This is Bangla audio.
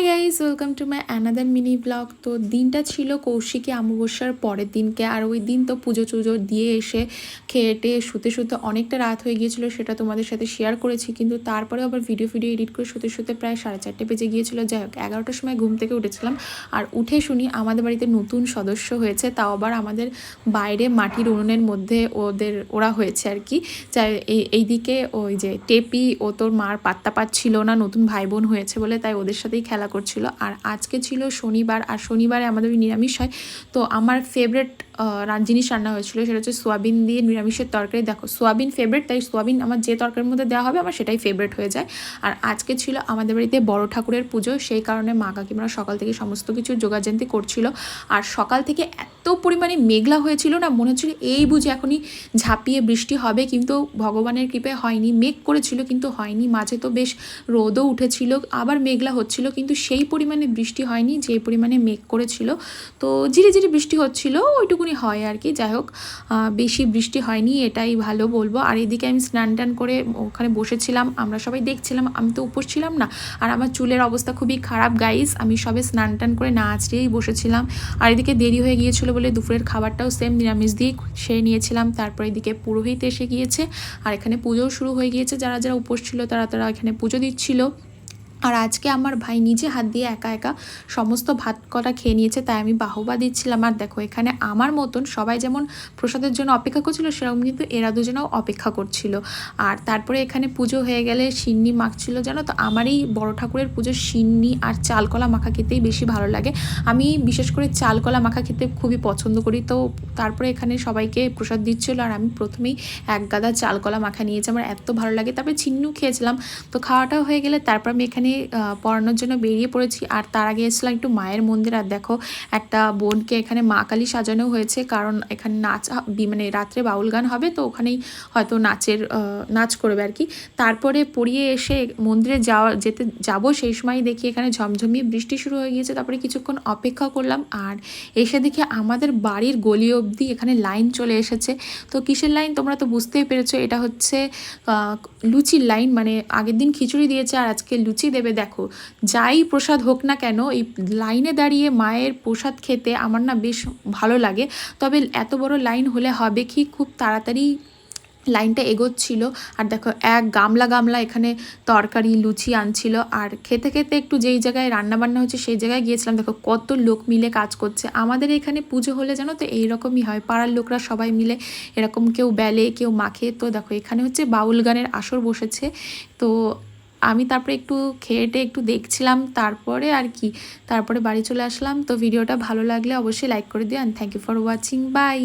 Hi guys welcome to my another mini blog তো দিনটা ছিল কৌশিকী অমাবস্যার পরের দিনকে, আর ওই দিন তো পুজো টুজো দিয়ে এসে খেয়ে টেয়ে শুতে শুতে অনেকটা রাত হয়ে গিয়েছিল, সেটা তোমাদের সাথে শেয়ার করেছি। কিন্তু তারপরে আবার ভিডিও ভিডিও এডিট করে শুতে শুতে প্রায় সাড়ে চারটে বেজে গিয়েছিল। যাই হোক, এগারোটার সময় ঘুম থেকে উঠেছিলাম। আর উঠে শুনি আমাদের বাড়িতে নতুন সদস্য হয়েছে, তাও আবার আমাদের বাইরে মাটির উনুনের মধ্যে ওদের, ওরা হয়েছে আর কি। যাই এই এইদিকে ওই যে টেপি ও তোর মার পাত্তা পাচ্ছিল না, নতুন ভাই বোন হয়েছে বলে, তাই ওদের সাথেই খেলা করছিল। আর আজকে ছিল শনিবার আর শনিবারে আমাদের নিরামিষ হয়। তো আমার ফেভারেট জিনিস রান্না হয়েছিল, সেটা হচ্ছে সোয়াবিন দিয়ে নিরামিষের তরকারি। দেখো, সোয়াবিন ফেভারেট তাই সোয়াবিন আমার যে তরকারির মধ্যে দেওয়া হবে, আমার সেটাই ফেভারেট হয়ে যায়। আর আজকে ছিল আমাদের বাড়িতে বড় ঠাকুরের পুজো, সেই কারণে মা কাকিমারা সকাল থেকে সমস্ত কিছু যোগাযান্তি করছিল। আর সকাল থেকে এত পরিমাণে মেঘলা হয়েছিল না, মনে হচ্ছিল এই বুঝে এখনই ঝাঁপিয়ে বৃষ্টি হবে, কিন্তু ভগবানের কৃপে হয়নি। মেঘ করেছিল, কিন্তু হয়নি। মাঝে তো বেশ রোদও উঠেছিল, আবার মেঘলা হচ্ছিল, কিন্তু সেই পরিমাণে বৃষ্টি হয়নি, যে পরিমাণে মেঘ করেছিল। তো ঝিরি ঝিরি বৃষ্টি হচ্ছিল, ওইটুকুনি হয় আর কি। যাই হোক বেশি বৃষ্টি হয়নি, এটাই ভালো বলব। আর এদিকে আমি স্নান টান করে ওখানে বসেছিলাম, আমরা সবাই দেখছিলাম, আমি তো উপোস ছিলাম না। আর আমার চুলের অবস্থা খুবই খারাপ গাইস আমি সবে স্নান টান করে না আছড়েই বসেছিলাম। আর এদিকে দেরি হয়ে গিয়েছিল বলে দুপুরের খাবারটাও সেম নিরামিষ দিয়ে সেরে নিয়েছিলাম। তারপর এদিকে পুরোহিত এসে গিয়েছে। আর এখানে পুজোও শুরু হয়ে গিয়েছে। যারা যারা উপোস ছিল, তারা তারা এখানে পুজো দিচ্ছিল। আর আজকে আমার ভাই নিজে হাত দিয়ে একা একা সমস্ত ভাত কটা খেয়ে নিয়েছে, তাই আমি বাহবা দিচ্ছিলাম। আর দেখো, এখানে আমার মতন সবাই যেমন প্রসাদের জন্য অপেক্ষা করছিল, সেরকম কিন্তু এরা দুজনেও অপেক্ষা করছিল। আর তারপরে এখানে পুজো হয়ে গেলে সিন্নি মাখছিল, জানো তো? আমার এই বড় ঠাকুরের পুজোর সিন্নি আর চালকলা মাখা খেতেই বেশি ভালো লাগে। আমি বিশেষ করে চালকলা মাখা খেতে খুবই পছন্দ করি। তো তারপরে এখানে সবাইকে প্রসাদ দিচ্ছিল, আর আমি প্রথমেই এক গাদা চালকলা মাখা নিয়েছি। আমার এত ভালো লাগে। তারপরে চিন্নু খেয়েছিলাম। তো খাওয়াটাও হয়ে গেলে তারপর আমি এখানে পড়ানোর জন্য বেরিয়ে পড়েছি। আর তার আগে এসেছিলাম একটু মায়ের মন্দির। আর দেখো, একটা বোনকে এখানে মা কালী সাজানো হয়েছে। কারণ এখানে নাচ মানে রাত্রে বাউল গান হবে, তো ওখানেই হয়তো নাচের নাচ করবে আর কি। তারপরে পড়িয়ে এসে মন্দিরে যাওয়া, যেতে যাব, সেই সময় দেখি এখানে ঝমঝমিয়ে বৃষ্টি শুরু হয়ে গিয়েছে। তারপরে কিছুক্ষণ অপেক্ষা করলাম। আর এসে দেখে আমাদের বাড়ির গলি অবধি এখানে লাইন চলে এসেছে। তো কিসের লাইন? তোমরা তো বুঝতেই পেরেছ, এটা হচ্ছে লুচির লাইন। মানে আগের দিন খিচুড়ি দিয়েছে, আর আজকে লুচি দেবে দেখো, যাই প্রসাদ হোক না কেন, এই লাইনে দাঁড়িয়ে মায়ের প্রসাদ খেতে আমার না বেশ ভালো লাগে। তবে এত বড় লাইন হলে হবে কি? খুব তাড়াতাড়ি লাইনটা এগোচ্ছিল। আর দেখো, এক গামলা গামলা এখানে তরকারি, লুচি আনছিল। আর খেতে খেতে একটু যেই জায়গায় রান্নাবান্না হচ্ছে, সেই জায়গায় গিয়েছিলাম। দেখো, কত লোক মিলে কাজ করছে। আমাদের এখানে পুজো হলে জানো তো, এইরকমই হয়। পাড়ার লোকরা সবাই মিলে এরকম কেউ বেলে, কেউ মাখে। তো দেখো, এখানে হচ্ছে বাউল গানের আসর বসেছে। তো আমি তারপরে একটু খেয়েটে একটু দেখছিলাম, তারপরে আর কি। তারপরে বাড়ি চলে আসলাম। তো ভিডিওটা ভালো লাগলে অবশ্যই লাইক করে দিও and thank you for watching bye